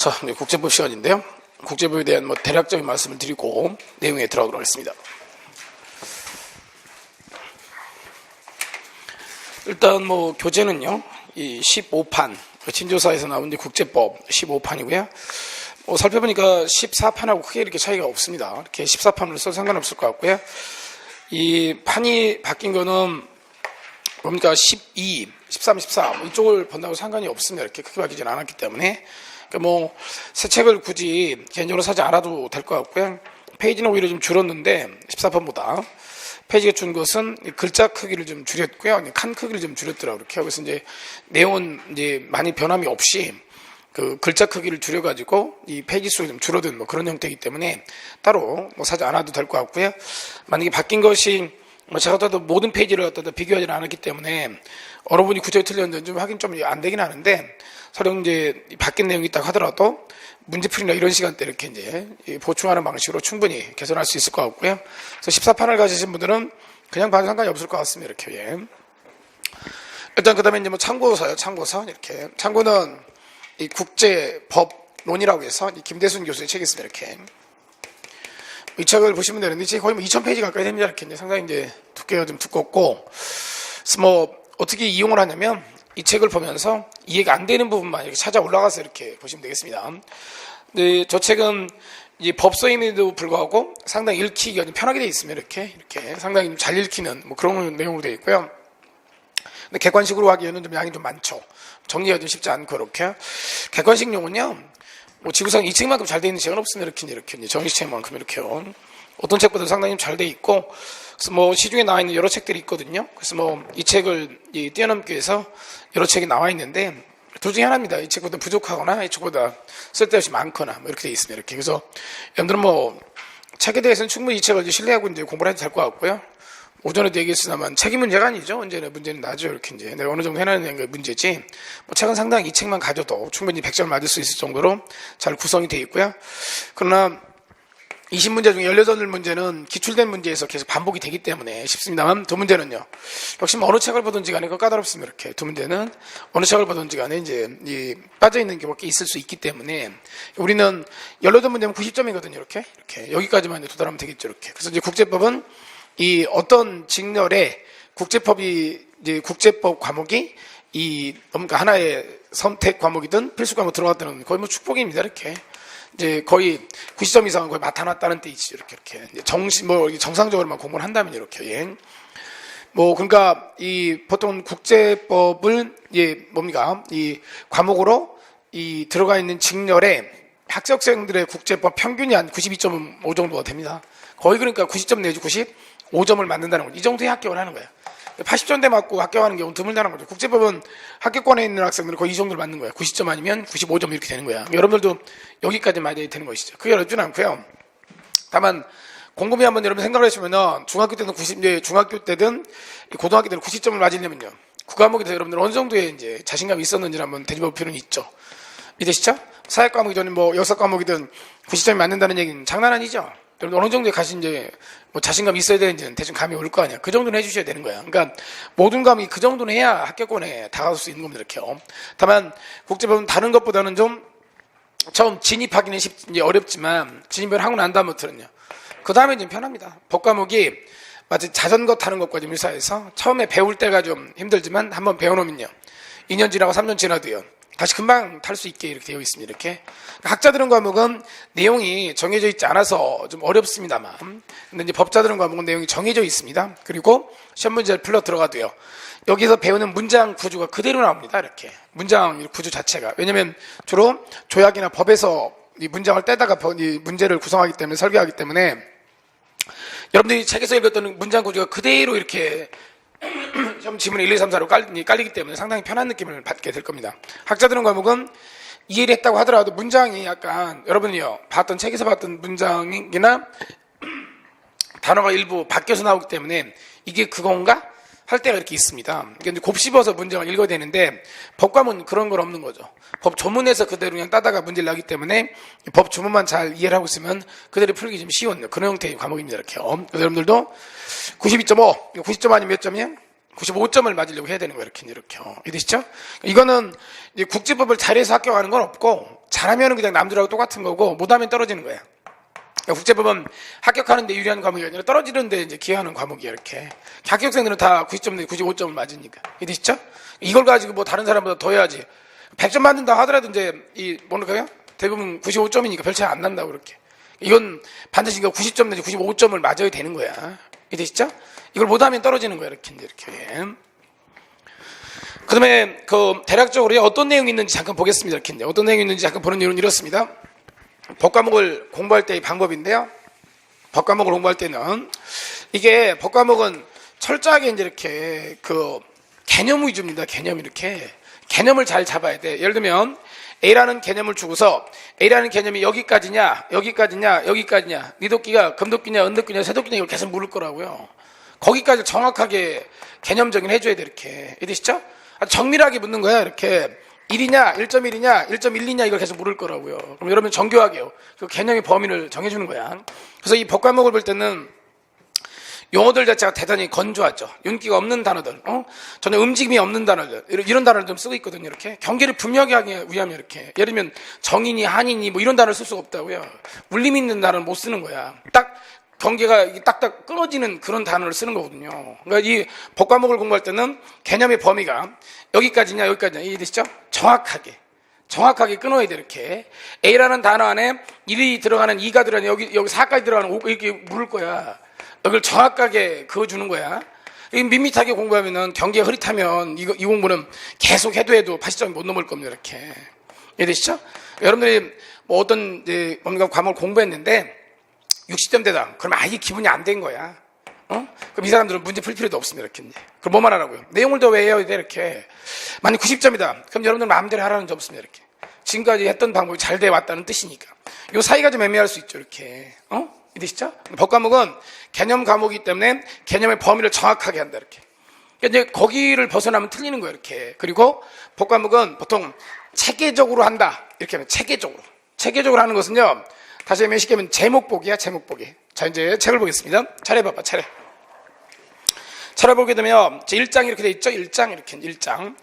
자, 국제법 시간인데요. 국제법에 대한 뭐 대략적인 말씀을 드리고 내용에 들어가도록 하겠습니다. 일단 뭐 교재는요, 이 15판, 진조사에서 나온 국제법 15판이고요. 뭐 살펴보니까 14판하고 크게 이렇게 차이가 없습니다. 이렇게 14판으로 써도 상관없을 것 같고요. 이 판이 바뀐 거는 뭡니까 12, 13, 14뭐 이쪽을 본다고 상관이 없습니다. 이렇게 크게 바뀌진 않았기 때문에 그러니까 뭐 새 책을 굳이 개인적으로 사지 않아도 될 것 같고요. 페이지는 오히려 좀 줄었는데 14판보다 페이지가 준 것은 글자 크기를 좀 줄였고요. 칸 크기를 좀 줄였더라고요. 그렇게 그래서 이제 내용은 이제 많이 변함이 없이 그 글자 크기를 줄여가지고 이 페이지 수가 좀 줄어든 뭐 그런 형태이기 때문에 따로 뭐 사지 않아도 될 것 같고요. 만약에 바뀐 것이 뭐 제가 또 모든 페이지를 갖다 비교하지는 않았기 때문에 어느 분이 구절이 틀렸는지 좀 확인 좀 안 되긴 하는데 이제 바뀐 내용이 있다고 하더라도 문제풀이나 이런 시간대 이렇게 이제 보충하는 방식으로 충분히 개선할 수 있을 것 같고요. 그래서 14판을 가지신 분들은 그냥 봐도 상관이 없을 것 같습니다. 이렇게. 예. 일단 그 다음에 이제 뭐 참고서요. 참고서. 이렇게. 참고는 이 국제법론이라고 해서 이 김대순 교수의 책이 있습니다. 이렇게. 이 책을 보시면 되는데, 이 책이 거의 뭐 2000페이지 가까이 됩니다. 이렇게 이제 상당히 이제 두께가 좀 두껍고, 그래서 뭐 어떻게 이용을 하냐면, 이 책을 보면서 이해가 안 되는 부분만 이렇게 찾아 올라가서 이렇게 보시면 되겠습니다. 네, 저 책은 이제 법서임에도 불구하고 상당히 읽히기가 좀 편하게 되어 있습니다. 이렇게, 이렇게 상당히 잘 읽히는 뭐 그런 내용으로 되어 있고요. 근데 객관식으로 하기에는 좀 양이 좀 많죠. 정리가 좀 쉽지 않고 이렇게. 객관식용은요, 뭐 지구상 이 책만큼 잘 되어 있는 책은 없습니다. 이렇게, 이렇게. 이제 정식책만큼 이렇게요. 어떤 책보다 상당히 잘 돼 있고, 그래서 뭐 시중에 나와 있는 여러 책들이 있거든요. 그래서 뭐 이 책을 이 뛰어넘기 위해서 여러 책이 나와 있는데, 둘 중에 하나입니다. 이 책보다 부족하거나 이 책보다 쓸데없이 많거나 뭐 이렇게 돼 있습니다. 이렇게. 그래서 여러분들은 뭐 책에 대해서는 충분히 이 책을 이제 신뢰하고 이제 공부를 해도 될 것 같고요. 오전에도 얘기했으나만 책이 문제가 아니죠. 언제나 문제는 나죠. 이렇게 이제 내가 어느 정도 해내는 게 문제지. 뭐 책은 상당히 이 책만 가져도 충분히 100점 맞을 수 있을 정도로 잘 구성이 되어 있고요. 그러나 20문제 중에 18 문제는 기출된 문제에서 계속 반복이 되기 때문에 쉽습니다만 두 문제는요. 역시 뭐 어느 책을 보든지 간에 그 까다롭습니다. 이렇게 두 문제는 어느 책을 보든지 간에 이제 이 빠져 있는 경우가 있을 수 있기 때문에 우리는 18문제면 90점이거든요. 이렇게 이렇게 여기까지만 도달하면 되겠죠. 이렇게. 그래서 이제 국제법은 이 어떤 직렬에 국제법이 이제 국제법 과목이 이 뭔가 하나의 선택 과목이든 필수 과목 들어갔다는 거의 뭐 축복입니다. 이렇게. 이제 거의 90점 이상은 거의 나타났다는 뜻이죠. 이렇게, 이렇게. 정시, 뭐, 정상적으로만 공부를 한다면 이렇게. 예. 뭐, 그러니까 이 보통 국제법을, 예, 뭡니까? 이 과목으로 이 들어가 있는 직렬에 학생들의 국제법 평균이 한 92.5 정도가 됩니다. 거의 그러니까 90점 내지 95점을 맞는다는 거죠. 이 정도의 합격을 하는 거예요. 80점대 맞고 합격하는 경우는 드물다는 거죠. 국제법은 합격권에 있는 학생들은 거의 이 정도를 맞는 거예요. 90점 아니면 95점 이렇게 되는 거야. 여러분들도 여기까지 맞아야 되는 것이죠. 그게 어렵지는 않고요. 다만 곰곰이 한번 여러분 생각을 해주면은 중학교 때든 90, 이제 중학교 때든 고등학교 때는 90점을 맞으려면요. 국과목에 대해서 여러분들 어느 정도의 이제 자신감이 있었는지를 한번 되짚어 볼 필요는 있죠. 이해되시죠? 사회 과목이든 뭐 역사 과목이든 90점이 맞는다는 얘기는 장난 아니죠. 여러분 어느 정도에 가신 이제 뭐 자신감 이 있어야 되는지는 대충 감이 올 거 아니야. 그 정도는 해주셔야 되는 거야. 그러니까 모든 과목이 그 정도는 해야 합격권에 다가갈 수 있는 겁니다. 이렇게요. 다만 국제법은 다른 것보다는 좀 처음 진입하기는 쉽, 이제 어렵지만 진입을 하고 난 다음부터는요. 그 다음에 좀 편합니다. 법 과목이 마치 자전거 타는 것과 좀 유사해서 처음에 배울 때가 좀 힘들지만 한번 배워놓으면요. 2년 지나고 3년 지나도요. 다시 금방 탈 수 있게 이렇게 되어 있습니다. 이렇게. 학자 들은 과목은 내용이 정해져 있지 않아서 좀 어렵습니다만. 근데 이제 법자 들은 과목은 내용이 정해져 있습니다. 그리고 시험 문제를 풀러 들어가도요. 여기서 배우는 문장 구조가 그대로 나옵니다. 이렇게. 문장 구조 자체가. 왜냐면 주로 조약이나 법에서 이 문장을 떼다가 이 문제를 구성하기 때문에 설계하기 때문에 여러분들이 책에서 읽었던 문장 구조가 그대로 이렇게 시험 지문에 1, 2, 3, 4로 깔리, 깔리 기 때문에 상당히 편한 느낌을 받게 될 겁니다. 학자들은 과목은 이해를 했다고 하더라도 문장이 약간 여러분이요 봤던 책에서 봤던 문장이나 단어가 일부 바뀌어서 나오기 때문에 이게 그건가 할 때가 이렇게 있습니다. 그러니까 곱씹어서 문장을 읽어야 되는데 법과문 그런 건 없는 거죠. 법 조문에서 그대로 그냥 따다가 문제를 나기 때문에 법 조문만 잘 이해를 하고 있으면 그대로 풀기 좀 쉬운 그런 형태의 과목입니다. 이렇게 여러분들도 92.5, 90점 아니면 몇 점이야? 95점을 맞으려고 해야 되는 거예요. 이렇게 이렇게 이해되시죠? 이거는 국제법을 잘해서 합격하는 건 없고 잘하면 그냥 남들하고 똑같은 거고 못하면 떨어지는 거야. 그러니까 국제법은 합격하는데 유리한 과목이 아니라 떨어지는데 이제 기여하는 과목이야 이렇게. 합격생들은 다 90점 내 95점을 맞으니까. 이해되시죠? 이걸 가지고 뭐 다른 사람보다 더 해야지. 100점 맞는다 하더라도 이제 이 뭐랄까요? 대부분 95점이니까 별 차이 안 난다고 그렇게. 이건 반드시 이거 90점 내지 95점을 맞아야 되는 거야. 이해되시죠? 이걸 못하면 떨어지는 거야 이렇게 이렇게. 그다음에 그 대략적으로 어떤 내용이 있는지 잠깐 보겠습니다. 이렇게 어떤 내용이 있는지 잠깐 보는 이유는 이렇습니다. 법 과목을 공부할 때의 방법인데요. 법 과목을 공부할 때는 이게 법 과목은 철저하게 이제 이렇게 그 개념 위주입니다. 개념 이렇게 개념을 잘 잡아야 돼. 예를 들면 A라는 개념을 주고서 A라는 개념이 여기까지냐, 여기까지냐, 여기까지냐, 니도끼가 금도끼냐, 은도끼냐, 새도끼냐 이걸 계속 물을 거라고요. 거기까지 정확하게 개념 적인 해줘야 돼 이렇게. 이해되시죠? 아주 정밀하게 묻는 거야 이렇게. 1이냐, 1.1이냐, 1.12냐 이걸 계속 물을 거라고요. 그럼 여러분 정교하게요. 그 개념의 범위를 정해주는 거야. 그래서 이 법과목을 볼 때는 용어들 자체가 대단히 건조하죠. 윤기가 없는 단어들, 어? 전혀 움직임이 없는 단어들, 이런, 이런 단어를 좀 쓰고 있거든요. 이렇게 경계를 분명히 하기 위하면 이렇게 예를 들면 정인이, 한인이 뭐 이런 단어를 쓸 수가 없다고요. 물림 있는 단어를 못 쓰는 거야. 딱 경계가 딱딱 끊어지는 그런 단어를 쓰는 거거든요. 그러니까 이 법과목을 공부할 때는 개념의 범위가 여기까지냐 여기까지냐 이해되시죠? 정확하게 정확하게 끊어야 돼 이렇게 A라는 단어 안에 1이 들어가는 2가 들어가는 여기 여기 4까지 들어가는 5 이렇게 물을 거야. 이걸 정확하게 그어주는 거야. 이 밋밋하게 공부하면은 경계가 흐릿하면 이거 이 공부는 계속 해도 해도 80점이 못 넘을 겁니다 이렇게 이해되시죠? 여러분들이 뭐 어떤 이제 뭔가 과목을 공부했는데 60점대다. 그럼 아예 기분이 안 된 거야. 어? 그럼 이 사람들은 문제 풀 필요도 없습니다. 이렇게. 그럼 뭐만 하라고요? 내용을 더 외워야 돼, 이렇게. 만약 90점이다. 그럼 여러분들 마음대로 하라는 점 없습니다. 이렇게. 지금까지 했던 방법이 잘 돼 왔다는 뜻이니까. 요 사이가 좀 애매할 수 있죠, 이렇게. 어? 이해되시죠? 법 과목은 개념 과목이기 때문에 개념의 범위를 정확하게 한다, 이렇게. 그러니까 이제 거기를 벗어나면 틀리는 거예요, 이렇게. 그리고 법 과목은 보통 체계적으로 한다. 이렇게 하면 체계적으로. 체계적으로 하는 것은요, 다시 한번 쉽게 하면 제목 보기야, 제목 보기. 자, 이제 책을 보겠습니다. 차례 봐봐, 차례. 차례 보게 되면, 제 1장 이렇게 돼 있죠? 1장, 이렇게, 1장.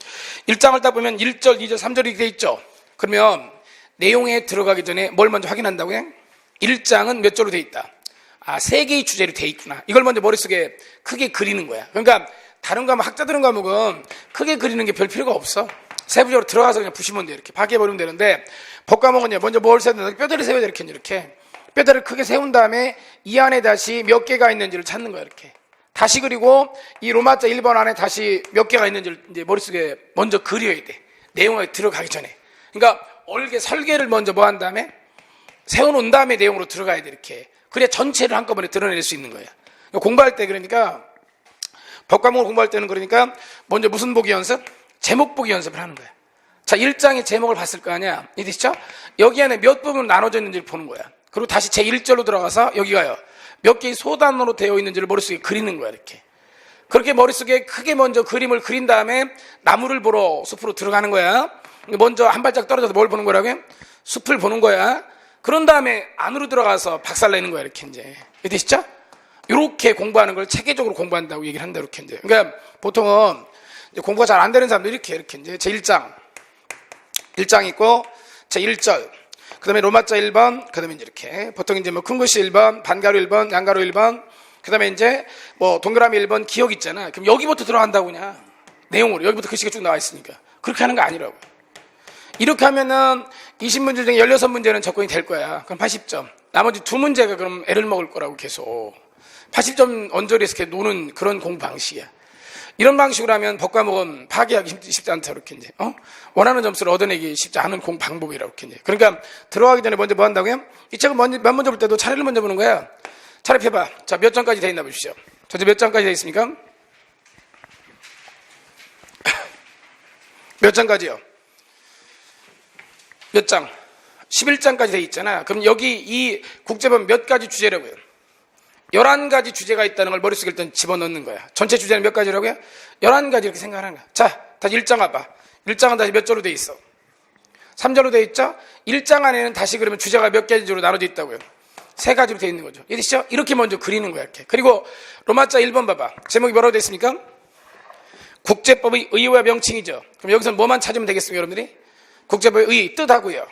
1장을 딱 보면 1절, 2절, 3절이 이렇게 돼 있죠? 그러면 내용에 들어가기 전에 뭘 먼저 확인한다고요? 1장은 몇 절로 돼 있다? 아, 세 개의 주제로 돼 있구나. 이걸 먼저 머릿속에 크게 그리는 거야. 그러니까 다른 과목, 학자들은 과목은 크게 그리는 게 별 필요가 없어. 세부적으로 들어가서 그냥 부시면 돼. 이렇게 파괴해버리면 되는데, 법과목은요, 먼저 뭘 세야 되나? 뼈대를 세워야 돼. 이렇게, 이렇게. 뼈대를 크게 세운 다음에 이 안에 다시 몇 개가 있는지를 찾는 거야. 이렇게. 다시 그리고 이 로마자 1번 안에 다시 몇 개가 있는지를 이제 머릿속에 먼저 그려야 돼. 내용에 들어가기 전에. 그러니까 얼개 설계를 먼저 뭐 한 다음에 세워놓은 다음에 내용으로 들어가야 돼. 이렇게. 그래야 전체를 한꺼번에 드러낼 수 있는 거야. 공부할 때 그러니까 법 과목을 공부할 때는 그러니까 먼저 무슨 보기 연습? 제목 보기 연습을 하는 거야. 자, 1장의 제목을 봤을 거 아니야. 이해되시죠? 여기 안에 몇 부분 나눠져 있는지를 보는 거야. 그리고 다시 제 1절로 들어가서 여기 가요. 몇 개의 소단으로 되어 있는지를 머릿속에 그리는 거야, 이렇게. 그렇게 머릿속에 크게 먼저 그림을 그린 다음에 나무를 보러 숲으로 들어가는 거야. 먼저 한 발짝 떨어져서 뭘 보는 거라고요? 숲을 보는 거야. 그런 다음에 안으로 들어가서 박살내는 거야, 이렇게 이제. 이해되시죠? 이렇게 공부하는 걸 체계적으로 공부한다고 얘기를 한다, 이렇게 이제. 그러니까 보통은 공부가 잘 안 되는 사람들 이렇게, 이렇게 이제 제 1장. 1장 있고, 제 1절. 그 다음에 로마자 1번, 그 다음에 이렇게. 보통 이제 뭐 큰 글씨 1번, 반가루 1번, 양가루 1번, 그 다음에 이제 뭐 동그라미 1번 기억 있잖아. 그럼 여기부터 들어간다고 그냥. 내용으로. 여기부터 글씨가 쭉 나와 있으니까. 그렇게 하는 거 아니라고. 이렇게 하면은 20문제 중에 16문제는 접근이 될 거야. 그럼 80점. 나머지 두 문제가 그럼 애를 먹을 거라고 계속. 80점 언저리에서 이렇게 노는 그런 공부 방식이야. 이런 방식으로 하면 법과 목은 파괴하기 쉽- 쉽지 않다, 이렇게 이제. 어? 원하는 점수를 얻어내기 쉽지 않은 공 방법이라고 이렇게 이제. 그러니까 들어가기 전에 먼저 뭐 한다고요? 이 책을 먼저, 맨 먼저 볼 때도 차례를 먼저 보는 거야. 차례 펴봐. 자, 몇 장까지 돼 있나 보십시오. 저, 몇 장까지 돼 있습니까? 몇 장까지요? 몇 장? 11장까지 돼 있잖아. 그럼 여기 이 국제법 몇 가지 주제라고요? 11가지 주제가 있다는 걸 머릿속에 일단 집어넣는 거야. 전체 주제는 몇 가지라고요? 11가지 이렇게 생각하는 거야. 자, 다시 1장 와봐. 1장은 다시 몇 절로 돼 있어? 3절로 돼 있죠? 1장 안에는 다시 그러면 주제가 몇 가지로 나눠져 있다고요? 세 가지로 돼 있는 거죠. 이해되시죠? 이렇게 먼저 그리는 거야, 이렇게. 그리고 로마자 1번 봐봐. 제목이 뭐라고 돼 있습니까? 국제법의 의의와 명칭이죠. 그럼 여기서 뭐만 찾으면 되겠습니까, 여러분들이? 국제법의 의, 뜻하고요.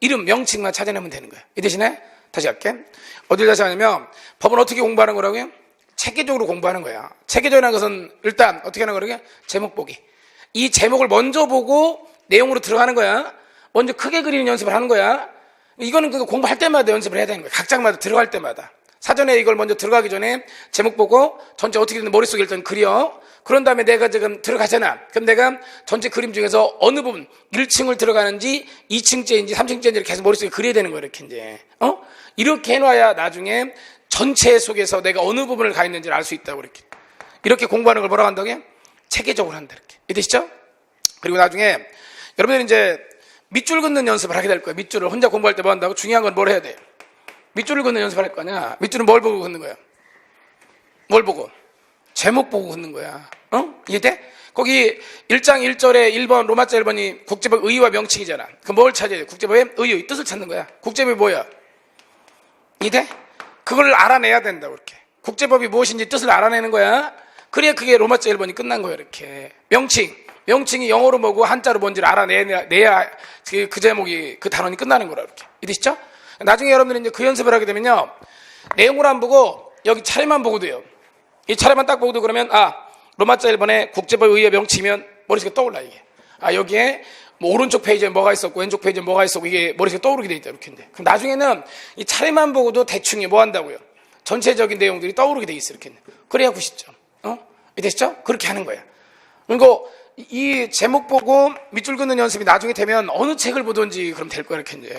이름, 명칭만 찾아내면 되는 거야. 이 대신에 다시 할게. 어딜 다시 하냐면 법은 어떻게 공부하는 거라고요? 체계적으로 공부하는 거야. 체계적이라는 것은 일단 어떻게 하는 거라고요? 제목 보기. 이 제목을 먼저 보고 내용으로 들어가는 거야. 먼저 크게 그리는 연습을 하는 거야. 이거는 그 공부할 때마다 연습을 해야 되는 거야. 각 장마다 들어갈 때마다. 사전에 이걸 먼저 들어가기 전에 제목 보고 전체 어떻게 되는 머릿속에 일단 그려. 그런 다음에 내가 지금 들어가잖아. 그럼 내가 전체 그림 중에서 어느 부분 1층을 들어가는지 2층째인지 3층째인지 계속 머릿속에 그려야 되는 거야. 이렇게 이제. 어? 이렇게 해놔야 나중에 전체 속에서 내가 어느 부분을 가 있는지를 알 수 있다고 이렇게. 이렇게 공부하는 걸 뭐라고 한다고요? 체계적으로 한다. 이렇게. 이해되시죠? 그리고 나중에 여러분들이 이제 밑줄 긋는 연습을 하게 될 거예요. 밑줄을 혼자 공부할 때 뭐 한다고? 중요한 건 뭘 해야 돼? 밑줄을 긋는 연습을 할 거냐? 밑줄은 뭘 보고 긋는 거야? 뭘 보고? 제목 보고 긋는 거야. 어? 이해돼? 거기 1장 1절에 1번, 로마자 1번이 국제법 의의와 명칭이잖아. 그 뭘 찾아야 돼? 국제법의 의의, 뜻을 찾는 거야. 국제법이 뭐야? 이해돼? 그걸 알아내야 된다고, 이렇게. 국제법이 무엇인지 뜻을 알아내는 거야. 그래야 그게 로마자 1번이 끝난 거야, 이렇게. 명칭. 명칭이 영어로 뭐고 한자로 뭔지를 알아내야 내야 그, 그 제목이, 그 단원이 끝나는 거라, 이렇게. 이해되시죠? 나중에 여러분들이 이제 그 연습을 하게 되면요. 내용을 안 보고 여기 차례만 보고 돼요. 이 차례만 딱 보고 도 그러면, 아, 로마자 1번에 국제법 의의 명칭이면 머릿속에 떠올라, 이게. 아, 여기에 뭐 오른쪽 페이지에 뭐가 있었고 왼쪽 페이지에 뭐가 있었고 이게 머릿속에 떠오르게 돼 있다, 이렇게. 인데. 그럼 나중에는 이 차례만 보고도 대충 뭐 한다고요? 전체적인 내용들이 떠오르게 돼 있어, 이렇게. 그래야 90점. 어? 이해되시죠? 그렇게 하는 거야. 그리고 이 제목 보고 밑줄 긋는 연습이 나중에 되면 어느 책을 보든지 그럼 될 거야, 이렇게 이제.